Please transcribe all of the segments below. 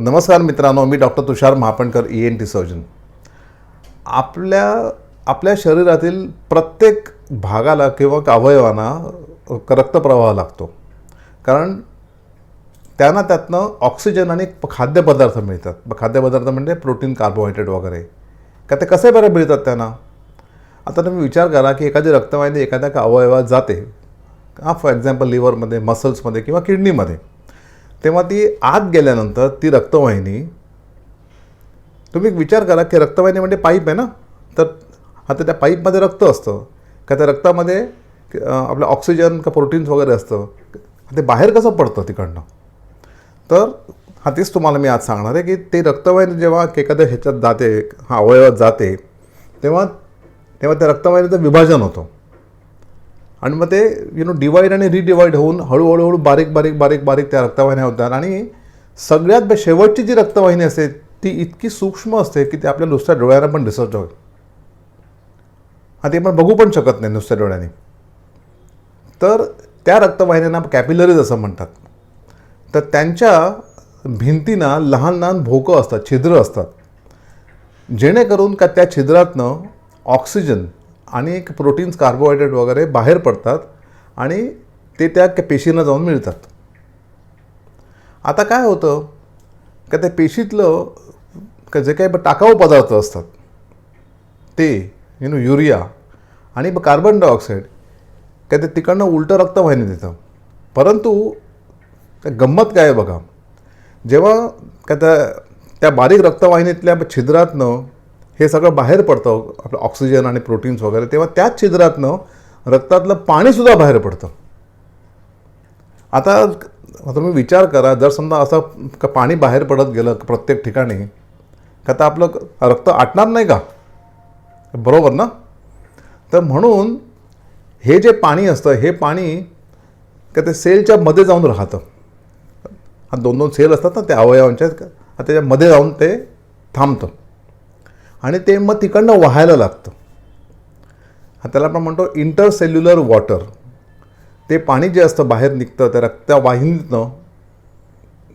नमस्कार मित्रांनो मी doctor Tushar Mahapankar E N T surgeon आपल्या आपल्या शरीरातील प्रत्येक भागाला किंवा अवयवांना रक्तप्रवाह लागतो. कारण त्यांना त्यातनं ऑक्सिजन आणि खाद्यपदार्थ मिळतात. खाद्यपदार्थ म्हणजे प्रोटीन कार्बोहायड्रेट वगैरे. का ते कसे बरे मिळतात त्यांना? आता तुम्ही विचार करा की एखादी रक्तवाहिनी एखाद्या का अवयवात जाते. हा फॉर एक्झाम्पल लिव्हरमध्ये मसल्समध्ये किंवा किडनीमध्ये तेव्हा ती आत गेल्यानंतर ती रक्तवाहिनी तुम्ही विचार करा की रक्तवाहिनी म्हणजे पाईप आहे ना? तर आता त्या पाईपमध्ये रक्त असतं. का त्या रक्तामध्ये आपलं ऑक्सिजन का प्रोटीन्स वगैरे असतं. ते बाहेर कसं पडतं तिकडनं? तर हा तेच तुम्हाला मी आज सांगणार आहे की ते रक्तवाहिनी जेव्हा एखाद्या ह्याच्यात जाते हा अवयवात जाते तेव्हा तेव्हा त्या रक्तवाहिनीचं विभाजन होतं. आणि मग ते यु नो डिवाईड आणि रिडिवाईड होऊन हळूहळूहळू बारीक बारीक बारीक बारीक त्या रक्तवाहिन्या होतात. आणि सगळ्यात शेवटची जी रक्तवाहिनी असते ती इतकी सूक्ष्म असते की ते आपल्या नुसत्या डोळ्यांना पण दिसत होईल हा ते पण बघू पण शकत नाही नुसत्या डोळ्याने. तर त्या रक्तवाहिन्यांना कॅपिलरीज असं म्हणतात. तर त्यांच्या भिंतीना लहान लहान भोकं असतात छिद्र असतात. जेणेकरून का त्या छिद्रातनं ऑक्सिजन आणि एक प्रोटीन्स कार्बोहायड्रेट वगैरे बाहेर पडतात आणि ते त्या पेशींना जाऊन मिळतात. आता काय होतं का त्या पेशीतलं का जे काही टाकाऊ पदार्थ असतात ते यु नो युरिया आणि ब- कार्बन डायऑक्साईड का ते तिकडनं उलटं रक्तवाहिनी देतं परंतु त्या गंमत काय आहे बघा? जेव्हा का त्या त्या बारीक रक्तवाहिनीतल्या छिद्रातनं हे सगळं बाहेर पडतं आपलं ऑक्सिजन आणि प्रोटीन्स वगैरे. तेव्हा त्याच छिद्रातनं रक्तातलं पाणीसुद्धा बाहेर पडतं. आता तुम्ही विचार करा जर समजा असं का पाणी बाहेर पडत गेलं प्रत्येक ठिकाणी का तर आपलं रक्त आटणार नाही का? बरोबर ना? तर म्हणून हे जे पाणी असतं हे पाणी का ते सेलच्या मध्ये जाऊन राहतं. दोन दोन सेल असतात ना त्या अवयवांच्या त्याच्यामध्ये जाऊन ते थांबतं. आणि ते मग तिकडनं व्हायला लागतं. हा त्याला आपण म्हणतो इंटरसेल्युलर वॉटर ते पाणी जे असतं बाहेर निघतं त्या रक्तवाहिनीतनं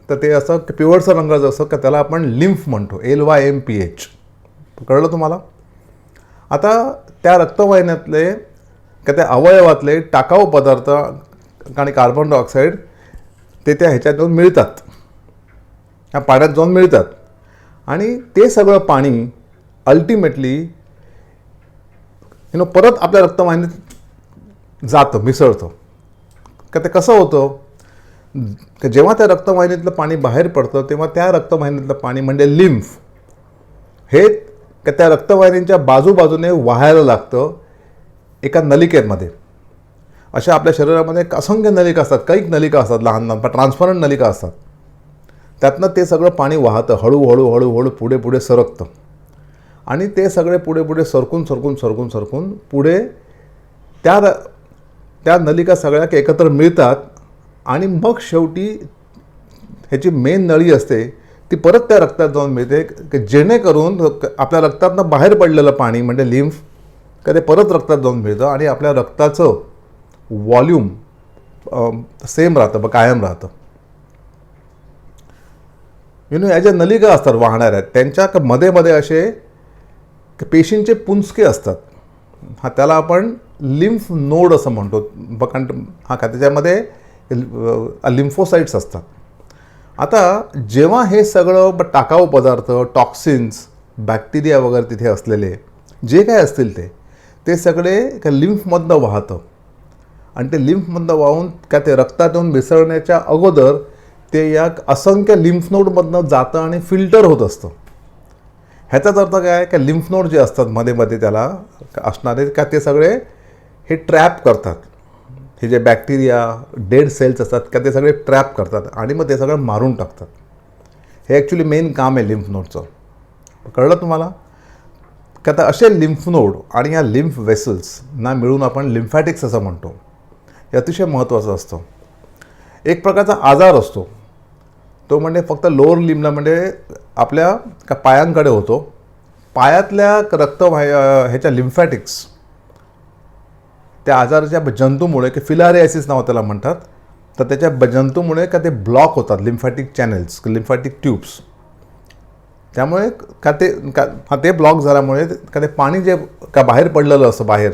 तर ते असं पिवळसं रंगाचं असं का त्याला आपण लिम्फ म्हणतो L Y M P H कळलं तुम्हाला? आता त्या रक्तवाहिन्यातले का त्या अवयवातले टाकाऊ पदार्थ आणि कार्बन डायऑक्साईड ते त्या ह्याच्यात जाऊन मिळतात. त्या पाण्यात जाऊन मिळतात. आणि ते सगळं पाणी अल्टिमेटली यु नो परत आपल्या रक्तवाहिनीत जातं मिसळतं. का ते कसं होतं? का जेव्हा त्या रक्तवाहिनीतलं पाणी बाहेर पडतं तेव्हा त्या रक्तवाहिनीतलं पाणी म्हणजे लिम्फ. हे का त्या रक्तवाहिनीच्या बाजूबाजूने वाहायला लागतं एका नलिकेमध्ये. अशा आपल्या शरीरामध्ये एक असंख्य नलिका असतात कैक नलिका असतात लहान लहान पण ट्रान्सपरंट नलिका असतात. त्यातनं ते सगळं पाणी वाहतं हळूहळू हळूहळू पुढे पुढे सरकतं. आणि ते सगळे पुढे पुढे सरकून सरकून सरकून सरकून पुढे त्या र- त्या नलिका सगळ्या एकत्र मिळतात आणि मग शेवटी ह्याची मेन नळी असते ती परत त्या रक्तात जाऊन मिळते की जेणेकरून आपल्या रक्तातनं बाहेर पडलेलं पाणी म्हणजे लिम्फ का ते परत रक्तात जाऊन मिळतं आणि आपल्या रक्ताचं व्हॉल्यूम सेम राहतं ब कायम राहतं. यु नो या ज्या नलिका असतात वाहणाऱ्या त्यांच्या मध्ये मध्ये असे पेशींचे पुंजके असतात. हा त्याला आपण लिम्फ नोड असं म्हणतो. ब- कारण हा का त्याच्यामध्ये लिम्फोसाईट्स असतात. आता जेव्हा हे सगळं ब- टाकाऊ पदार्थ टॉक्सिन्स बॅक्टेरिया वगैरे तिथे असलेले जे काय असतील ते ते सगळे का लिम्फमधनं वाहतं. आणि ते लिम्फमधनं वाहून का ते रक्तात येऊन मिसळण्याच्या अगोदर ते या असंख्य लिम्फ नोडमधनं जातं आणि फिल्टर होत असतं. ह्याचाच अर्थ काय का लिम्फ नोड जे असतात मध्ये मध्ये त्याला असणारे का ते सगळे हे ट्रॅप करतात. हे जे बॅक्टेरिया डेड सेल्स असतात का ते सगळे ट्रॅप करतात आणि मग ते सगळं मारून टाकतात. हे ॲक्च्युली मेन काम आहे लिम्फ नोडचं कळलं तुम्हाला? का आता असे लिम्फ नोड आणि या लिम्फ वेसल्सना मिळून आपण लिम्फॅटिक्स असं म्हणतो. हे अतिशय महत्त्वाचं असतं. एक प्रकारचा आजार असतो. तो म्हणजे फक्त लोअर लिम्बला म्हणजे आपल्या का पायांकडे होतो. पायातल्या रक्त ह्याच्या लिम्फॅटिक्स त्या आजाराच्या जंतूमुळे की फिलारियासिस नाव त्याला म्हणतात तर त्याच्या जंतूमुळे का ते ब्लॉक होतात लिम्फॅटिक चॅनेल्स लिम्फॅटिक ट्यूब्स त्यामुळे का ते का ते ब्लॉक झाल्यामुळे का ते पाणी जे का बाहेर पडलेलं असं बाहेर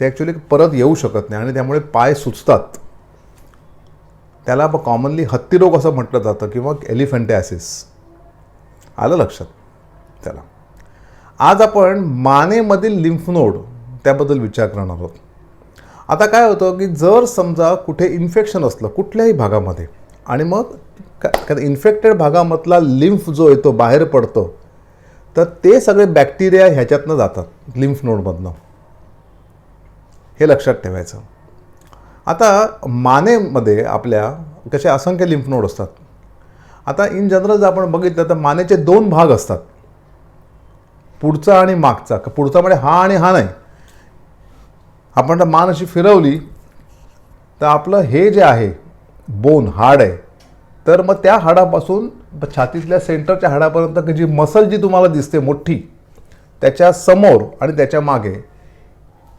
ते ॲक्च्युली परत येऊ शकत नाही आणि त्यामुळे पाय सुचतात त्याला कॉमनली हत्ती रोग असं म्हटलं जातं किंवा एलिफंटॅसिस आलं लक्षात चला आज आपण मानेमधील लिम्फ नोड त्याबद्दल विचार करणार आहोत. आता काय होतं की जर समजा कुठे इन्फेक्शन असलं कुठल्याही भागामध्ये आणि मग का इन्फेक्टेड भागामधला लिम्फ जो येतो बाहेर पडतो तर ते सगळे बॅक्टेरिया ह्याच्यातनं जातात लिम्फ नोडमधनं हे लक्षात ठेवायचं. आता मानेमध्ये आपल्या कसे असंख्य लिम्फ नोड असतात आता इन जनरल जर आपण बघितलं तर मानेचे दोन भाग असतात. पुढचा आणि मागचा. का पुढचा म्हणजे हा आणि हा नाही. आपण तर मान अशी फिरवली तर आपलं हे जे आहे बोन हाड आहे तर मग त्या हाडापासून छातीतल्या सेंटरच्या हाडापर्यंत की जी मसल जी तुम्हाला दिसते मोठी त्याच्यासमोर आणि त्याच्यामागे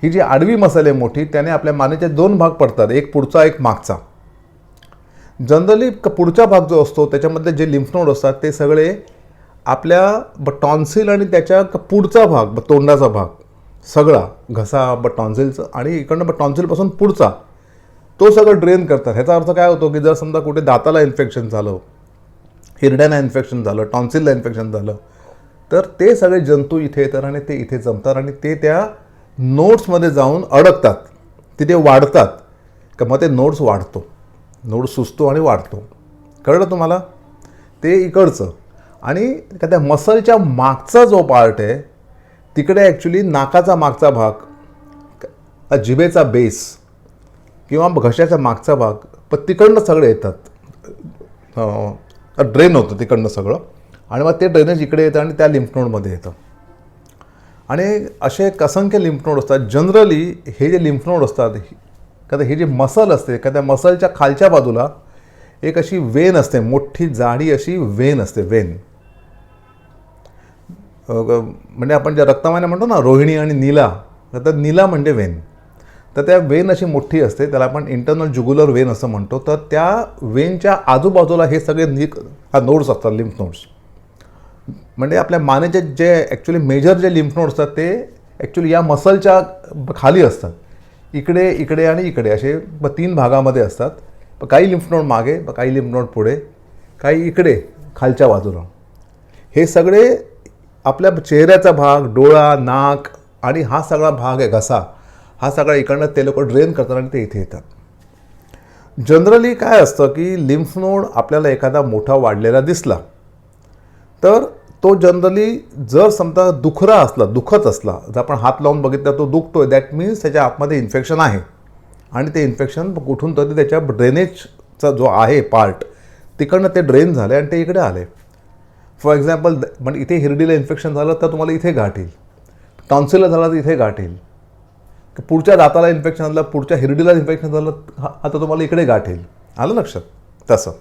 ही जी आडवी मसल आहे मोठी त्याने आपल्या मानेचे दोन भाग पडतात एक पुढचा एक मागचा. जनरली पुढचा भाग जो असतो त्याच्यामध्ये जे लिम्फ नोड असतात ते सगळे आपल्या ब टॉन्सिल आणि त्याच्या पुढचा भाग ब तोंडाचा भाग सगळा घसा ब टॉन्सिलचं आणि इकडनं ब टॉन्सिलपासून पुढचा तो सगळं ड्रेन करतात. ह्याचा अर्थ काय होतो की जर समजा कुठे दाताला इन्फेक्शन झालं हिरड्याला इन्फेक्शन झालं टॉन्सिलला इन्फेक्शन झालं तर ते सगळे जंतू इथे येतात आणि ते इथे जमतात आणि ते त्या नोट्समध्ये जाऊन अडकतात. तिथे वाढतात. का मग ते नोट्स वाढतो. नोड सुचतो आणि वाढतो. कळलं तुम्हाला? ते इकडचं. आणि का त्या मसलच्या मागचा जो पार्ट आहे तिकडे ॲक्च्युली नाकाचा मागचा भाग जिभेचा बेस किंवा घशाचा मागचा भाग पण तिकडनं सगळे येतात. ड्रेन होतं तिकडनं सगळं. आणि मग ते ड्रेनेज इकडे येतं आणि त्या लिम्फनोडमध्ये येतं. आणि असे एक असंख्य लिम्फनोड असतात. जनरली हे जे लिम्फनोड असतात का हे जे मसल असते का त्या मसलच्या खालच्या बाजूला एक अशी वेन असते मोठी जाडी अशी वेन असते वेन. म्हणजे आपण ज्या रक्तवाहिन्या म्हणतो ना रोहिणी आणि नीला तर नीला म्हणजे वेन. तर त्या वेन अशी मोठी असते त्याला आपण इंटरनल जुगुलर वेन असं म्हणतो. तर त्या वेनच्या आजूबाजूला हे सगळे निक हा नोड्स असतात लिम्फ नोड्स म्हणजे आपल्या मानेचे जे ॲक्च्युली मेजर जे लिम्फ नोड्स असतात ते ॲक्च्युली या मसलच्या खाली असतात. इकडे इकडे आणि इकडे. असे ब- तीन भागामध्ये असतात. काही लिम्फ नोड मागे काही लिम्फ नोड पुढे काही इकडे खालच्या बाजूला. हे सगळे आपल्या चेहऱ्याचा भाग डोळा नाक आणि हा सगळा भाग आहे घसा. हा सगळा इकडनं ते लोक ड्रेन करतात आणि ते इथे येतात. जनरली काय असतं की लिम्फ नोड आपल्याला एखादा मोठा वाढलेला दिसला. तर तो जनरली जर समजा दुखरा असला दुखत असला जर आपण हात लावून बघितला तो दुखतोय दॅट मीन्स त्याच्या आतमध्ये इन्फेक्शन आहे. आणि ते इन्फेक्शन कुठून तरी त्याच्या ड्रेनेजचा जो आहे पार्ट तिकडनं ते ड्रेन झाले आणि ते इकडे आले फॉर एक्झाम्पल म्हणजे इथे हिरडीला इन्फेक्शन झालं तर तुम्हाला इथे गाठ येईल टॉन्सिलला झालं तर इथे गाठ येईल पुढच्या दाताला इन्फेक्शन झालं पुढच्या हिरडीला इन्फेक्शन झालं आता तुम्हाला इकडे गाठ येईल आलं लक्षात? तसं.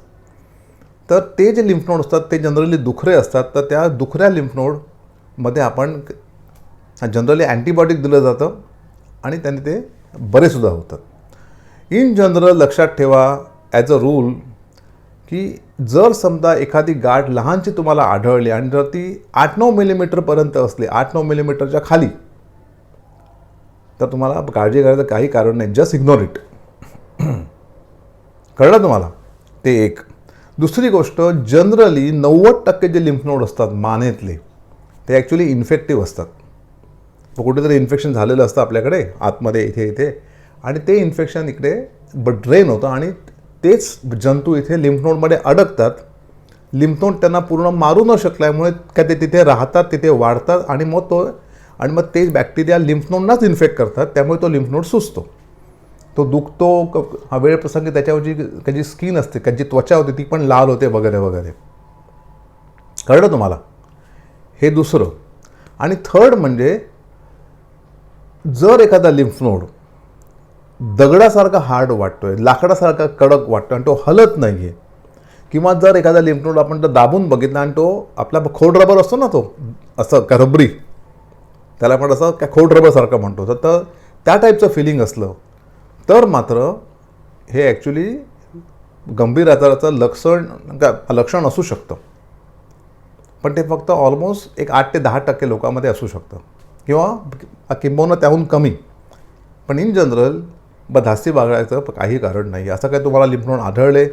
तर ते जे लिम्फनोड असतात ते जनरली दुखरे असतात. तर त्या दुखऱ्या लिम्फनोडमध्ये आपण जनरली अँटीबायोटिक दिलं जातं आणि त्याने ते बरेसुद्धा होतात. इन जनरल लक्षात ठेवा ॲज अ रूल की जर समजा एखादी गाठ लहानची तुम्हाला आढळली आणि जर ती आठ नऊ मिलीमीटरपर्यंत असली आठ नऊ मिलीमीटरच्या खाली तर तुम्हाला काळजी करायचं काही कारण नाही. जस्ट इग्नोर इट कळलं तुम्हाला? ते एक. दुसरी गोष्ट जनरली नव्वद टक्के जे लिम्फनोड असतात मानेतले ते ॲक्च्युली इन्फेक्टिव्ह असतात. कुठेतरी इन्फेक्शन झालेलं असतं आपल्याकडे आतमध्ये इथे इथे आणि ते इन्फेक्शन इकडे ब ड्रेन होतं आणि तेच जंतू इथे लिम्फनोडमध्ये अडकतात. लिम्फनोड त्यांना पूर्ण मारू न शकल्यामुळे काय ते तिथे राहतात तिथे वाढतात आणि मग तो आणि मग ते बॅक्टेरिया लिम्फनोडनाच इन्फेक्ट करतात त्यामुळे तो लिम्फनोड सुचतो तो दुखतो क- हा वेळ प्रसंगी त्याच्यावरची त्याची स्किन असते त्याची त्वचा होते ती पण लाल होते वगैरे वगैरे. कळलं तुम्हाला? हे दुसरं. आणि थर्ड म्हणजे जर एखादा लिम्फ नोड दगडासारखा हार्ड वाटतो आहे लाकडासारखा कडक वाटतो आणि तो हलत नाही आहे किंवा जर एखादा लिम्फ नोड आपण तर दाबून बघितला आणि तो आपला खोड रबर असतो ना तो असं का रबरी त्याला आपण असं काय खोड रबरसारखं म्हणतो. तर- तर त्या टाईपचं फिलिंग असलं तर मात्र हे ॲक्च्युली गंभीर आजाराचं लक्षण का लक्षण असू शकतं. पण ते फक्त ऑलमोस्ट एक आठ ते दहा टक्के लोकांमध्ये असू शकतं. किंवा किंबहुना त्याहून कमी. पण इन जनरल ब धास्ती बागळायचं काही कारण नाही. असं काही तुम्हाला लिम्फ आढळले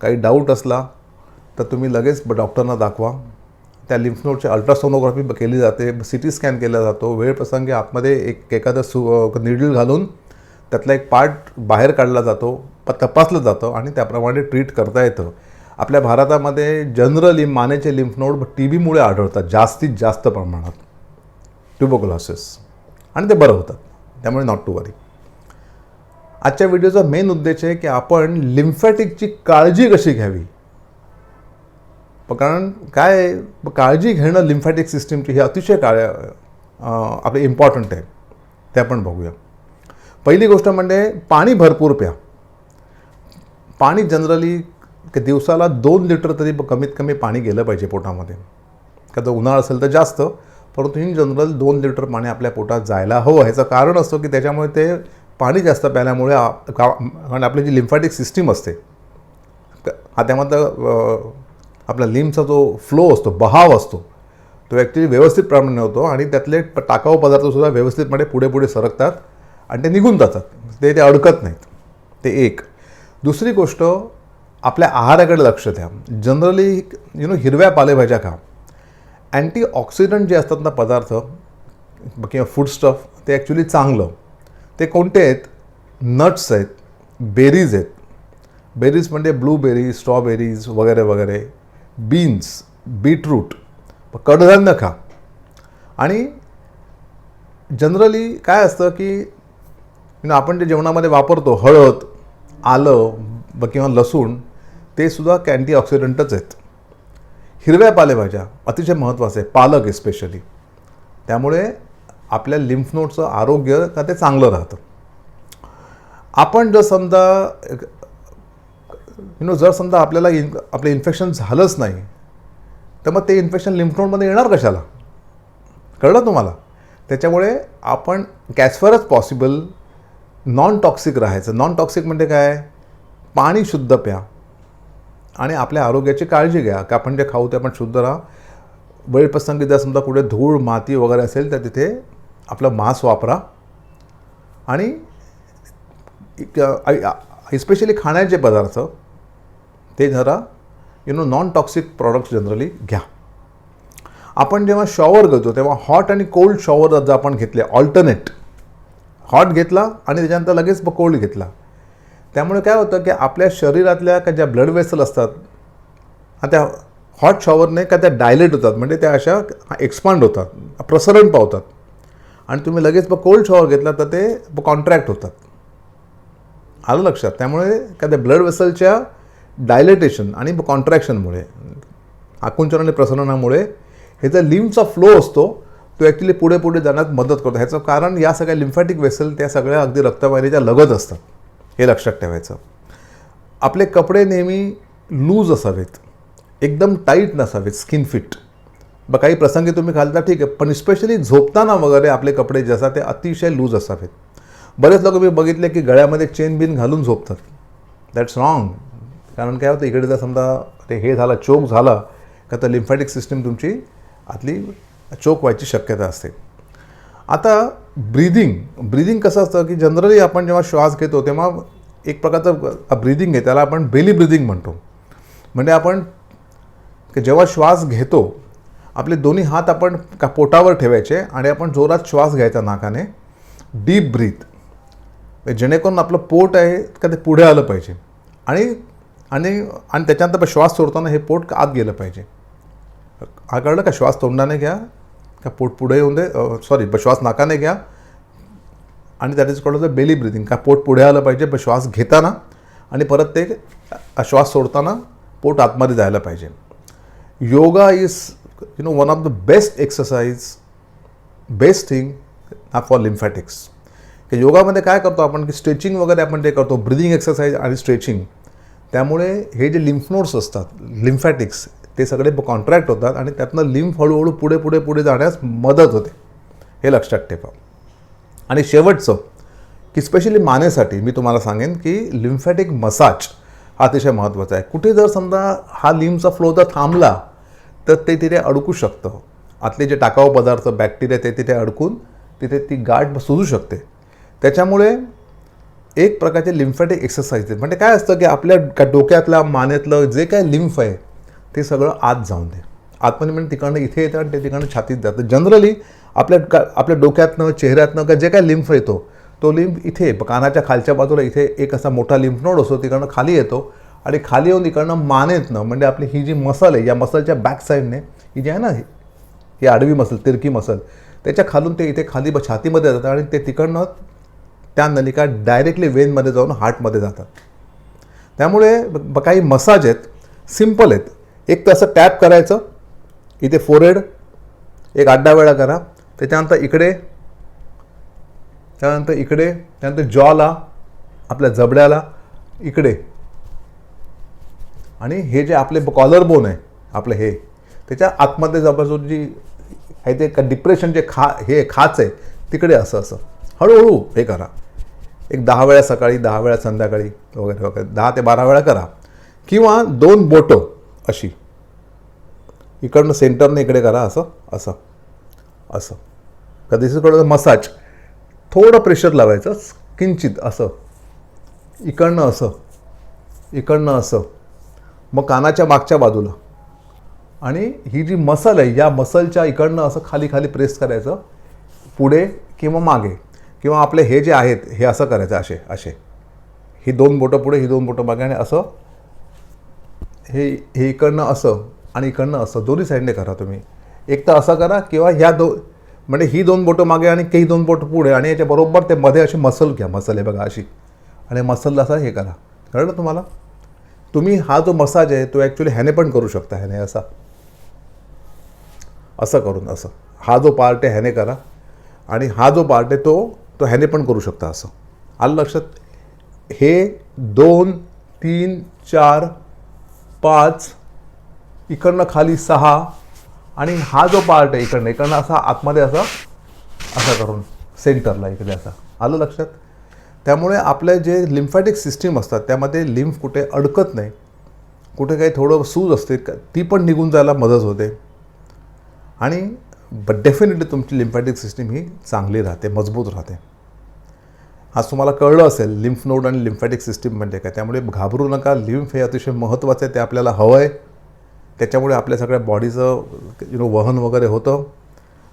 काही डाऊट असला तर तुम्ही लगेच डॉक्टरना दाखवा. त्या लिम्फ नोडची अल्ट्रासोनोग्राफी केली जाते सी टी स्कॅन केला जातो. वेळ प्रसंगी आतमध्ये एक एखादं सु निडल घालून त्यातला एक पार्ट बाहेर काढला जातो प तपासलं जातं आणि त्याप्रमाणे ट्रीट करता येतं. आपल्या भारतामध्ये जनरली मानेचे लिम्फ नोड टी बीमुळे आढळतात जास्तीत जास्त प्रमाणात. ट्युबोकुलॉसिस आणि ते बरं होतात. त्यामुळे नॉट टू वरी आजच्या व्हिडिओचा मेन उद्देश आहे की आपण लिम्फॅटिकची काळजी कशी घ्यावी? कारण काय काळजी घेणं लिम्फॅटिक सिस्टीमची ही अतिशय काळ आपली आपले इम्पॉर्टंट आहे. ते आपण बघूया. पहिली गोष्ट म्हणजे पाणी भरपूर प्या. पाणी जनरली दिवसाला दोन लिटर तरी कमीत कमी पाणी गेलं पाहिजे पोटामध्ये. का जर उन्हाळा असेल तर जास्त परंतु इन जनरल दोन लिटर पाणी आपल्या पोटात जायला हवं. ह्याचं कारण असतं की त्याच्यामुळे ते पाणी जास्त प्यायल्यामुळे का- कारण आपली जी लिम्फॅटिक सिस्टीम असते हा त्यामधलं आपला लिम्फचा जो फ्लो असतो बहाव असतो तो ॲक्च्युली व्यवस्थित प्रमाणे होतो आणि त्यातले टाकाऊ पदार्थसुद्धा व्यवस्थितपणे पुढे पुढे सरकतात. आणि ते निघून जातात. ते ते अडकत नाहीत. ते एक. दुसरी गोष्ट आपल्या आहाराकडे लक्ष द्या. जनरली यु नो हिरव्या पालेभाज्या खा. अँटीऑक्सिडंट जे असतात ना पदार्थ किंवा फूड स्टफ ते ॲक्च्युली चांगलं. ते कोणते आहेत? नट्स आहेत. बेरीज आहेत. बेरीज म्हणजे ब्लूबेरी स्ट्रॉबेरीज वगैरे वगैरे. बीन्स बीटरूट कडधान्य खा. आणि जनरली काय असतं की you आपण जे जेवणामध्ये वापरतो हळद आलं किंवा लसूण ते सुद्धा अँटीऑक्सिडंटच आहेत. हिरव्या पालेभाज्या अतिशय महत्त्वाचं आहे पालक स्पेशली त्यामुळे आपल्या लिम्फ नोडचं आरोग्य का ते चांगलं राहतं. आपण जर समजा यु नो जर समजा आपल्याला इन आपलं इन्फेक्शन झालंच नाही तर मग ते इन्फेक्शन लिम्फ नोडमध्ये येणार कशाला? कळलं तुम्हाला? त्याच्यामुळे आपण गॅसवरच फार पॉसिबल नॉन टॉक्सिक राहायचं. नॉन टॉक्सिक म्हणजे काय? पाणी शुद्ध प्या. आणि आपल्या आरोग्याची काळजी घ्या. का आपण जे खाऊ ते आपण शुद्ध राहा. वेळप्रसंगी जर समजा कुठे धूळ माती वगैरे असेल तर तिथे आपलं मांस वापरा. आणि इस्पेशली खाण्याचे पदार्थ ते जरा you know non toxic products generally घ्या. आपण जेव्हा शॉवर घेतो तेव्हा हॉट आणि कोल्ड शॉवर जर आपण घेतले ऑल्टरनेट हॉट घेतला आणि त्याच्यानंतर लगेच मग कोल्ड घेतला. त्यामुळे काय होतं की आपल्या शरीरातल्या का ज्या ब्लड वेसल असतात त्या हॉट शॉवरने का त्या डायलेट होतात म्हणजे त्या अशा एक्सपांड होतात प्रसरण पावतात. आणि तुम्ही लगेच मग कोल्ड शॉवर घेतला तर ते कॉन्ट्रॅक्ट होतात. आलं लक्षात? त्यामुळे का त्या ब्लड वेसलच्या डायलेटेशन आणि कॉन्ट्रॅक्शनमुळे आकुंचन आणि प्रसरणामुळे हे जर लिम्फचा फ्लो असतो तो ॲक्च्युली पुढे पुढे जाण्यात मदत करतो. ह्याचं कारण या सगळ्या लिम्फॅटिक वेसल त्या सगळ्या अगदी रक्तवाहिनीच्या लगत असतात. हे लक्षात ठेवायचं. आपले कपडे नेहमी लूज असावेत. एकदम टाईट नसावेत स्किन फिट ब काही प्रसंगी तुम्ही घालता ठीक आहे पण स्पेशली झोपताना वगैरे आपले कपडे जे असतात ते अतिशय लूज असावेत. बरेच लोक मी बघितले की गळ्यामध्ये चेन बिन घालून झोपतात. दॅट्स रॉंग कारण काय होतं इकडे जर समजा ते हे झालं चोक झाला का तर लिम्फॅटिक सिस्टीम तुमची आतली चोक व्हायची शक्यता असते. आता ब्रीदिंग ब्रीदिंग कसं असतं की जनरली आपण जेव्हा श्वास घेतो तेव्हा एक प्रकारचं ब्रीदिंग आहे त्याला आपण बेली ब्रिदिंग म्हणतो. म्हणजे आपण जेव्हा श्वास घेतो आपले दोन्ही हात आपण का पोटावर ठेवायचे आणि आपण जोरात श्वास घ्यायचा नाकाने. डीप ब्रीथ म्हणजे जेणेकरून आपलं पोट आहे का ते पुढे आलं पाहिजे. आणि आणि आणि त्याच्यानंतर श्वास सोडताना हे पोट आत गेलं पाहिजे. हा कळलं का? श्वास तोंडाने घ्या का पोट पुढे येऊन दे सॉरी श्वास नाकाने घ्या. आणि that is called the belly breathing का पोट पुढे आलं पाहिजे श्वास घेताना आणि परत ते श्वास सोडताना पोट आतमध्ये जायला पाहिजे. Yoga is you know one of the best exercise best thing for lymphatics की योगामध्ये काय करतो आपण? की स्ट्रेचिंग वगैरे आपण ते करतो ब्रिदिंग एक्सरसाइज आणि स्ट्रेचिंग त्यामुळे हे जे लिम्फ नोड्स असतात लिम्फॅटिक्स ते सगळे कॉन्ट्रॅक्ट होतात आणि त्यातनं लिम्फ हळूहळू पुढे पुढे पुढे जाण्यास मदत होते. हे लक्षात ठेवा. आणि शेवटचं की स्पेशली मानेसाठी मी तुम्हाला सांगेन की लिम्फॅटिक मसाज हा अतिशय महत्त्वाचा आहे. कुठे जर समजा हा लिम्फचा फ्लो जर थांबला तर ते तिथे अडकू शकतं. आतले जे टाकाऊ पदार्थ बॅक्टेरिया ते तिथे अडकून तिथे ती गाठ सुजू शकते. त्याच्यामुळे एक प्रकारचे लिम्फॅटिक एक्सरसाइज म्हणजे काय असतं की आपल्या डोक्यातल्या मानेतलं जे काय लिम्फ आहे ते सगळं आत जाऊन दे. आतमध्ये म्हणजे, म्हणजे तिकडनं इथे येतं आणि ते तिकडनं छातीत जातं जनरली आपल्या का आपल्या डोक्यातनं चेहऱ्यातनं का जे काय लिम्फ येतो तो लिम्फ इथे कानाच्या खालच्या बाजूला इथे एक असा मोठा लिम्फ नोड असतो तिकडनं खाली येतो. आणि खाली येऊन इकडनं मानेतनं म्हणजे आपली ही जी मसल आहे या मसलच्या बॅक साईडने ही जी आहे ना ही आडवी मसल तिरकी मसल त्याच्या खालून ते इथे खाली ब- छातीमध्ये जातं आणि ते तिकडनं त्या नलिका डायरेक्टली वेनमध्ये जाऊन हार्टमध्ये जातात. त्यामुळे ब- ब- काही मसाज आहेत सिंपल आहेत. एक तर असं टॅप करायचं इथे फोरहेड एक आठ दहा वेळा करा. त्याच्यानंतर इकडे त्यानंतर इकडे त्यानंतर जॉला आपल्या जबड्याला इकडे. आणि हे जे आपले कॉलर बोन आहे आपलं हे त्याच्या आतमध्ये जबरजोर जी आहे ते का डिप्रेशन जे खा हे खाच आहे तिकडे असं असं. हळूहळू हे करा. एक दहा वेळा सकाळी दहा वेळा संध्याकाळी वगैरे वगैरे. दहा ते बारा वेळा करा. किंवा दोन बोटं अशी. इकडनं सेंटरनं इकडे करा असं असं असं. कधी थोडं मसाज थोडं प्रेशर लावायचं किंचित असं. इकडनं असं इकडनं असं. मग कानाच्या मागच्या बाजूला. आणि ही जी मसल आहे या मसलच्या इकडनं असं खाली खाली प्रेस करायचं पुढे किंवा मागे. किंवा आपले हे जे आहेत हे असं करायचं असे असे. ही दोन बोटं पुढे ही दोन बोटं मागे आणि असं हे हे इकडनं असं आणि इकडनं असं. दोन्ही साईडने करा तुम्ही. एक तर असं करा किंवा ह्या दो म्हणजे ही दोन बोटं मागे आणि काही दोन बोटं पुढे आणि याच्या बरोबर ते मध्ये अशी मसल घ्या मसल आहे बघा अशी. आणि मसलला असा हे करा. कळलं तुम्हाला? तुम्ही हा जो मसाज आहे तो ॲक्च्युली ह्याने पण करू शकता ह्याने असा. असं करून असं. हा जो पार्ट आहे ह्याने करा. आणि हा जो पार्ट आहे तो तो ह्याने पण करू शकता असं. आलं लक्षात? हे दोन तीन चार पाच इकडनं खाली सहा आणि हा जो पार्ट आहे इकडनं इकडनं असा आतमध्ये असा असा करून सेंटरला इकडे असा. आलं लक्षात? त्यामुळे आपले जे लिम्फॅटिक सिस्टीम असतात त्यामध्ये लिम्फ कुठे अडकत नाही कुठे काही थोडं सूज असते ती पण निघून जायला मदत होते. आणि ब डेफिनेटली तुमची लिम्फॅटिक सिस्टीम ही चांगली राहते मजबूत राहते. आज तुम्हाला कळलं असेल लिम्फ नोड आणि लिम्फॅटिक सिस्टीम म्हणजे काय? त्यामुळे घाबरू नका लिम्फ हे अतिशय महत्त्वाचं आहे ते आपल्याला हवं आहे त्याच्यामुळे आपल्या सगळ्या बॉडीचं यु नो वहन वगैरे होतं.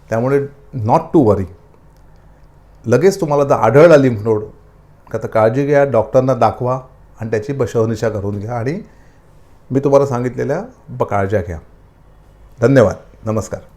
त्यामुळे नॉट टू वरी लगेच तुम्हाला जर आढळला लिम्फ नोड का तर काळजी घ्या डॉक्टरना दाखवा आणि त्याची बशवनिशा करून घ्या आणि मी तुम्हाला सांगितलेल्या ब काळज्या घ्या. धन्यवाद. नमस्कार.